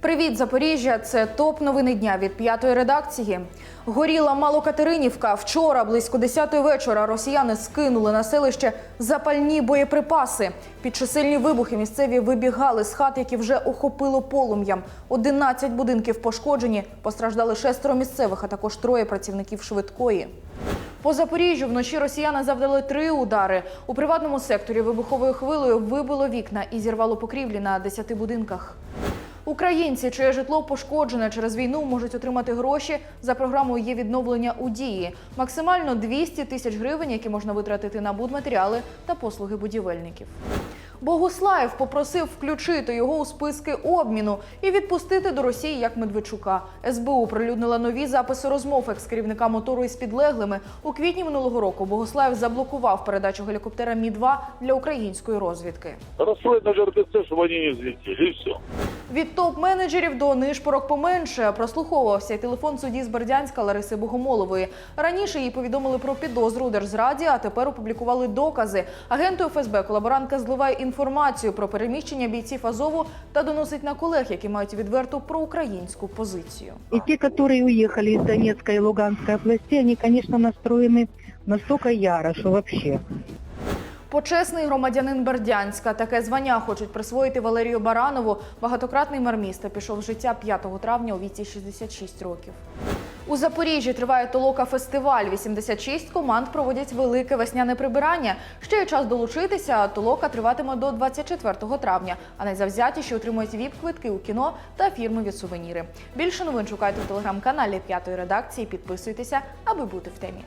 Привіт, Запоріжжя! Це топ новини дня від п'ятої редакції. Горіла Малокатеринівка. Вчора близько 10 вечора росіяни скинули на селище запальні боєприпаси. Під чисельні вибухи місцеві вибігали з хат, які вже охопило полум'ям. 11 будинків пошкоджені. Постраждали шестеро місцевих, а також троє працівників швидкої. По Запоріжжю вночі росіяни завдали три удари. У приватному секторі вибуховою хвилею вибило вікна і зірвало покрівлі на 10 будинках. Українці, чиє житло пошкоджене через війну, можуть отримати гроші за програмою є відновлення у дії. Максимально 200 тисяч гривень, які можна витратити на будматеріали та послуги будівельників. Богуслаєв попросив включити його у списки обміну і відпустити до Росії як Медведчука. СБУ прилюднила нові записи розмов екс-керівника мотору із підлеглими. У квітні минулого року Богуслаєв заблокував передачу гелікоптера Мі 2 для української розвідки. Расстроить на РТЦ, чтобы они не взлетели, и все. Від топ-менеджерів до нишпорок поменше прослуховувався й телефон судді з Бердянська Лариси Богомолової. Раніше їй повідомили про підозру у держзраді, а тепер опублікували докази. Агенту ФСБ колаборантка зливає інформацію про переміщення бійців Азову та доносить на колег, які мають відверту проукраїнську позицію. И те, которые уехали из Донецкой и Луганской областей, они, конечно, настроены настолько яро, что вообще. Почесний громадянин Бердянська. Таке звання хочуть присвоїти Валерію Баранову. Багатократний мер міста пішов з життя 5 травня у віці 66 років. У Запоріжжі триває толока фестиваль. 86 команд проводять велике весняне прибирання. Ще є час долучитися. Толока триватиме до 24 травня. А найзавзятіші отримують віп-квитки у кіно та фірми від сувеніри. Більше новин шукайте в телеграм-каналі п'ятої редакції. Підписуйтеся, аби бути в темі.